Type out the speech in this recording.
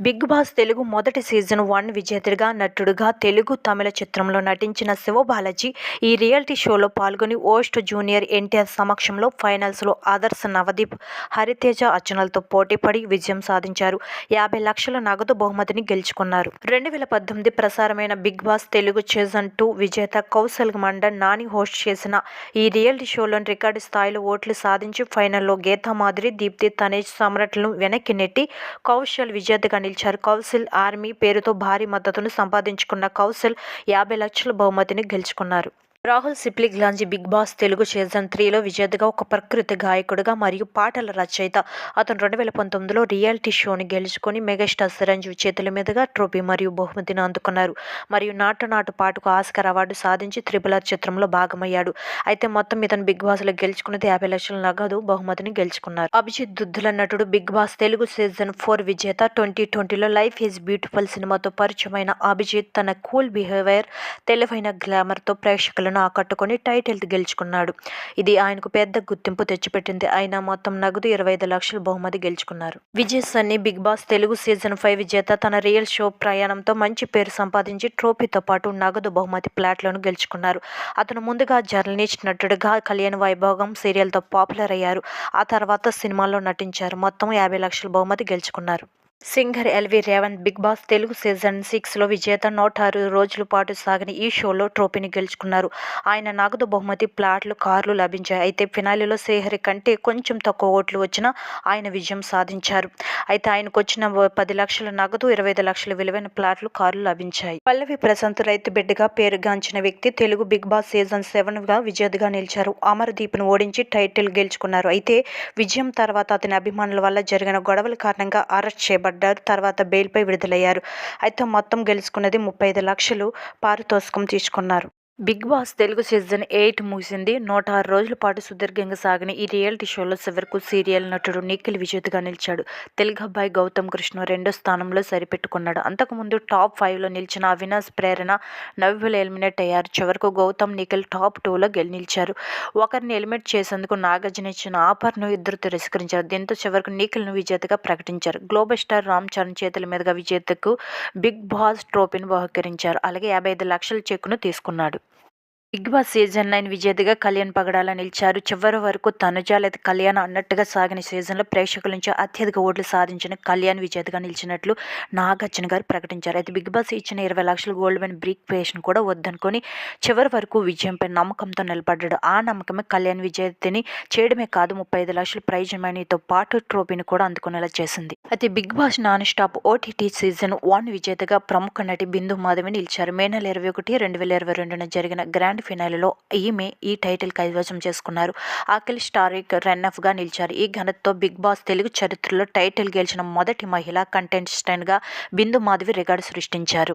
Big Boss Telugu మొదటి season one విజేతగా నటుడుగా తెలుగు తమిళ చిత్రంలో నటించిన శివబాలాజీ ఈ రియాలిటీ షోలో పాల్గొని ఓస్ట్ జూనియర్ ఎన్టీఆర్ సమక్షంలో ఫైనల్స్లో ఆదర్శ నవదీప్ హరితేజ అర్చనలతో పోటీపడి విజయం సాధించారు. యాభై లక్షల నగదు బహుమతిని గెలుచుకున్నారు. రెండు వేల పద్దెనిమిది ప్రసారమైన Bigg Boss Telugu season two విజేత కౌశల్ మండన్ నాని హోస్ట్ చేసిన ఈ రియాలిటీ షోలోని రికార్డు స్థాయిలో ఓట్లు సాధించి ఫైనల్లో గీతా మాధురి దీప్తి తనేజ్ సమ్రాట్లను వెనక్కి నెట్టి కౌశల్ విజేతగా నిలిచారు. కౌశల్ ఆర్మీ పేరుతో భారీ మద్దతును సంపాదించుకున్న కౌశల్ యాభై లక్షల బహుమతిని గెలుచుకున్నారు. Rahul Sipligunj Bigg Boss Telugu season త్రీలో విజేతగా ఒక ప్రకృతి గాయకుడుగా మరియు పాటల రచయిత. అతను రెండు వేల పంతొమ్మిదిలో రియాలిటీ షోని గెలుచుకొని మెగాస్టార్ చిరంజీవి చేతుల మీదుగా ట్రోఫీ మరియు బహుమతిని అందుకున్నారు. మరియు నాటు నాటు పాటకు ఆస్కర్ అవార్డు సాధించి త్రిబుల్ ఆర్ చిత్రంలో భాగమయ్యాడు. అయితే మొత్తం ఇతను బిగ్ బాస్లో గెలుచుకున్నది యాభై లక్షల నగదు బహుమతిని గెలుచుకున్నారు. అభిజిత్ దుద్దుల నటుడు Bigg Boss Telugu season four విజేత ట్వంటీ ట్వంటీలో లైఫ్ ఈజ్ బ్యూటిఫుల్ సినిమాతో పరిచయమైన అభిజిత్ తన కూల్ బిహేవియర్ తెలివైన గ్లామర్తో ప్రేక్షకులను ఆకట్టుకొని టైటిల్ గెలుచుకున్నాడు. ఇది ఆయనకు పెద్ద గుర్తింపు తెచ్చిపెట్టింది. ఆయన మొత్తం నగదు ఇరవై ఐదు లక్షల బహుమతి గెలుచుకున్నారు. Vijay Sunny Bigg Boss Telugu season five విజేత తన రియల్ షో ప్రయాణంతో మంచి పేరు సంపాదించి ట్రోఫీతో పాటు నగదు బహుమతి ప్లాట్లను గెలుచుకున్నారు. అతను ముందుగా జర్నలిస్ట్ నటుడిగా కళ్యాణ్ వైభోగం సీరియల్తో పాపులర్ అయ్యారు. ఆ తర్వాత సినిమాల్లో నటించారు. మొత్తం యాభై లక్షల బహుమతి గెలుచుకున్నారు. Singer L V Revanth Bigg Boss Telugu season సిక్స్లో విజేత నూట ఆరు రోజుల పాటు సాగిన ఈ షోలో ట్రోఫీని గెలుచుకున్నారు. ఆయన నగదు బహుమతి ప్లాట్లు కార్లు లభించాయి. అయితే ఫినాలిలో శ్రీహరి కంటే కొంచెం తక్కువ ఓట్లు వచ్చినా ఆయన విజయం సాధించారు. అయితే ఆయనకు వచ్చిన పది లక్షల నగదు ఇరవై ఐదు లక్షల విలువైన ప్లాట్లు కార్లు లభించాయి. పల్లవి ప్రశాంత్ రైతు బిడ్డగా పేరుగాంచిన వ్యక్తి తెలుగు బిగ్ బాస్ సీజన్ సెవెన్గా విజేతగా నిలిచారు. అమర్దీప్ను ఓడించి టైటిల్ గెలుచుకున్నారు. అయితే విజయం తర్వాత అతని అభిమానుల వల్ల జరిగిన గొడవల కారణంగా అరెస్ట్ చేయబడ్డారు. పడ్డారు. తర్వాత బెయిల్పై విడుదలయ్యారు. అయితే మొత్తం గెలుచుకున్నది ముప్పై ఐదు లక్షలు పారితోషికం తీసుకున్నారు. Bigg Boss Telugu season eight ముగిసింది. నూట ఆరు రోజుల పాటు సుదీర్ఘంగా సాగిన ఈ రియాలిటీ షోలో చివరకు సీరియల్ నటుడు నిఖిల్ విజేతగా నిలిచాడు. తెలుగు అబ్బాయి గౌతమ్ కృష్ణ రెండో స్థానంలో సరిపెట్టుకున్నాడు. అంతకుముందు టాప్ ఫైవ్లో నిలిచిన అవినాష్ ప్రేరణ నవ్వులు ఎలిమినేట్ అయ్యారు. చివరకు గౌతమ్ నిఖిల్ టాప్ టూలో గెలి నిలిచారు. ఒకరిని ఎలిమినేట్ చేసేందుకు నాగార్జున ఇచ్చిన ఆఫర్ను ఇద్దరు తిరస్కరించారు. దీంతో చివరకు నిఖిల్ను విజేతగా ప్రకటించారు. గ్లోబల్ స్టార్ రామ్ చరణ్ చేతుల మీదుగా విజేతకు బిగ్ బాస్ ట్రోఫీని బహుకరించారు. అలాగే యాభై ఐదు లక్షల చెక్కును తీసుకున్నాడు. బిగ్ బాస్ సీజన్ నైన్ విజేతగా కళ్యాణ్ పగడాల నిలిచారు. చివరి వరకు తనుజ లేదా కళ్యాణ్ అన్నట్టుగా సాగిన సీజన్లో ప్రేక్షకుల నుంచి అత్యధిక ఓట్లు సాధించిన కళ్యాణ్ విజేతగా నిలిచినట్లు నాగార్జున గారు ప్రకటించారు. అయితే బిగ్ బాస్ ఇచ్చిన ఇరవై లక్షల గోల్డ్ మెన్ బ్రిక్ పేషన్ కూడా వద్దనుకొని చివరి వరకు విజయంపై నమ్మకంతో నిలబడ్డాడు. ఆ నమ్మకమే కళ్యాణ్ విజేతని చేయడమే కాదు ముప్పై ఐదు లక్షల ప్రైజ్ మనీతో పాటు ట్రోఫీని కూడా అందుకునేలా చేసింది. అయితే Bigg Boss non stop OTT season one విజేతగా ప్రముఖ నటి బిందు మాధవి నిలిచారు. మే నెల ఇరవై ఒకటి రెండు వేల ఇరవై రెండున జరిగిన గ్రాండ్ గ్రాండ్ ఫినాలిలో ఈమె ఈ టైటిల్ కైవసం చేసుకున్నారు. అఖిల్ స్టారిక్ రన్అఫ్గా నిలిచారు. ఈ ఘనతతో బిగ్ బాస్ తెలుగు చరిత్రలో టైటిల్ గెలిచిన మొదటి మహిళా కంటెస్టెంట్గా బిందు మాధవి రికార్డు సృష్టించారు.